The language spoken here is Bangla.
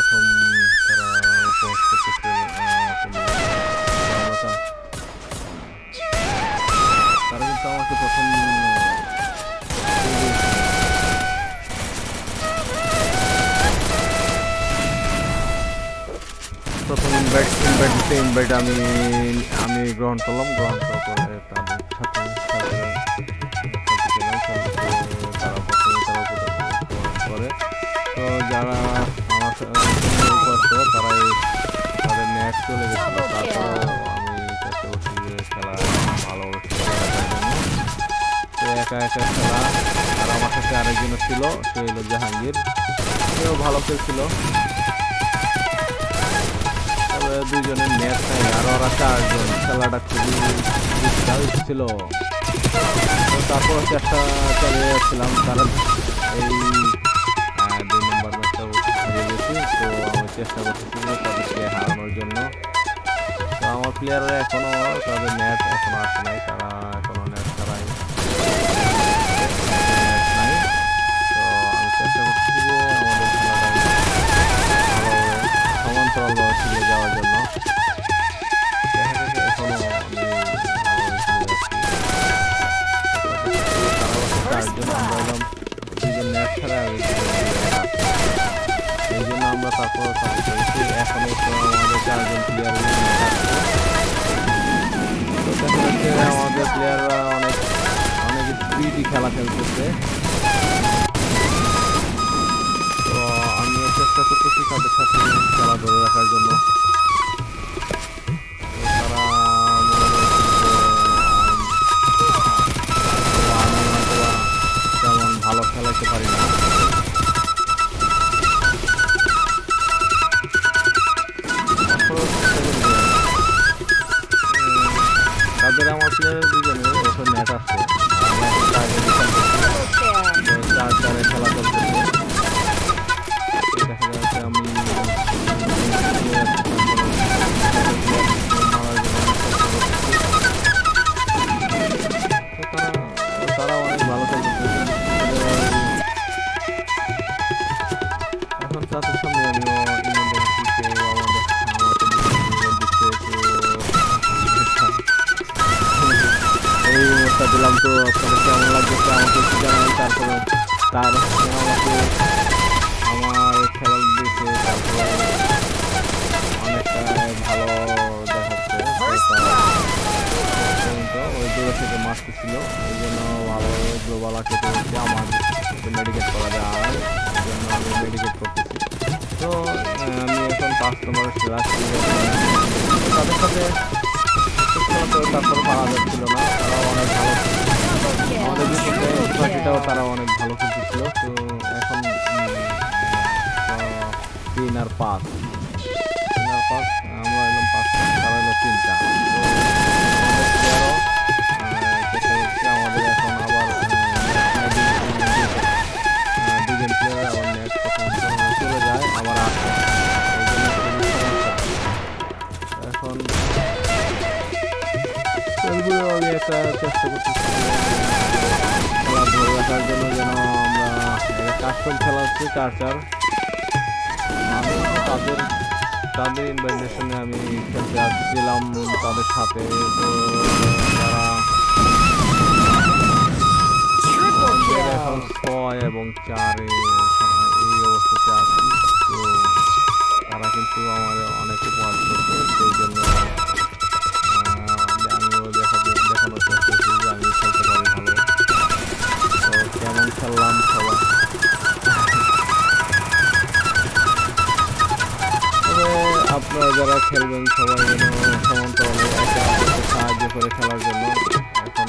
প্রথম তারা। তারা কিন্তু আমাকে প্রথম প্রথম ইনভাইট ইনভাইট দিতে ইনভাইট আমি আমি গ্রহণ করলাম, গ্রহণ করার পরে তাদের সাথে চলে গেছিল তারপরেও আমি চেষ্টা করছি খেলা জন্য। তো একা একা খেলা। আর আমার সাথে আরেকজন ছিল সে হলো জাহাঙ্গীর। সেও ভালো খেলছিল। তবে দুইজনের ম্যাচ নাই আর ওরা চারজন। খেলাটা খুবই ডিস্টার্ব ছিল। তারপর চেষ্টা চালিয়ে যাচ্ছিলাম তারা এই দুই নম্বর ম্যাচটা হারিয়ে গেছি। তো চেষ্টা করতেছি যে তাদেরকে হারানোর জন্য। তো আমার প্লেয়াররা এখনও, তাদের ম্যাচ এখনও আসে নাই, তারা এখনও ম্যাচ নাই তো আমি চেষ্টা করতেছি যে আমাদের খেলাটা সমান্তরালভাবে যাওয়ার জন্য। তারা চারজন আমরা দুজন তারপর এখনও আমাদের চারজন প্লেয়ার তো দেখা যাচ্ছে আমাদের প্লেয়াররা অনেক অনেক স্পিডি খেলা খেলতেছে। মুহূর্তে দিলাম তো আপনাদের কেমন লাগতেছে আমাকে একটু জানাই তারপরে তার আমাকে আমার খেলা দিয়েছে তারপরে অনেকটা ভালো দেখাচ্ছে ওই দূরে থেকে মারতেছিল এই জন্য ভালোভাবে গ্লোবাল আঁকে হচ্ছে আমার মেডিকেট করা যায় এই জন্য আমি মেডিকেট করতেছি তো আহ, আমি এখন পাঁচ নম্বরে রাখছি তাদের সাথে ঠিক মতো তারপর পারা যাচ্ছিল না তারাও অনেক ভালো আমাদের বিপক্ষে পার্টিটাও তারা অনেক ভালো খেলতেছিল তো এখন উম, তো তিন আর পাঁচ তিন আর পাঁচ আমরা এলাম পাঁচটা তারা এলো তিনটা তো আমাদের প্লেয়ারও চেষ্টা করছে আমাদের এখন আবার আহ, match নাই, দুজন- দুজন- আহ, দুজন প্লেয়ার এখন আমি একটা চেষ্টা করতেছি খেলা ধরে রাখার জন্য যেন আমরা কাস্টম খেলা হচ্ছে চার চার তাদের তাদের ইনভাইটেশনে আমি খেলতে আসছিলাম তাদের সাথে। তো তারা এখন ছয় এবং চারে এই অবস্থাতে আছি। তো কিন্তু আমার অনেক উপহার করছে, সেই জন্য আমিও দেখা দেখানোর চেষ্টা করছি যে আমি খেলতে পারি ভালো। তো কেমন খেললাম সবাই? তবে আপনারা যারা খেলবেন সবাই যেন সমান্তরালে একে অপরকে সাহায্য করে খেলার জন্য। এখন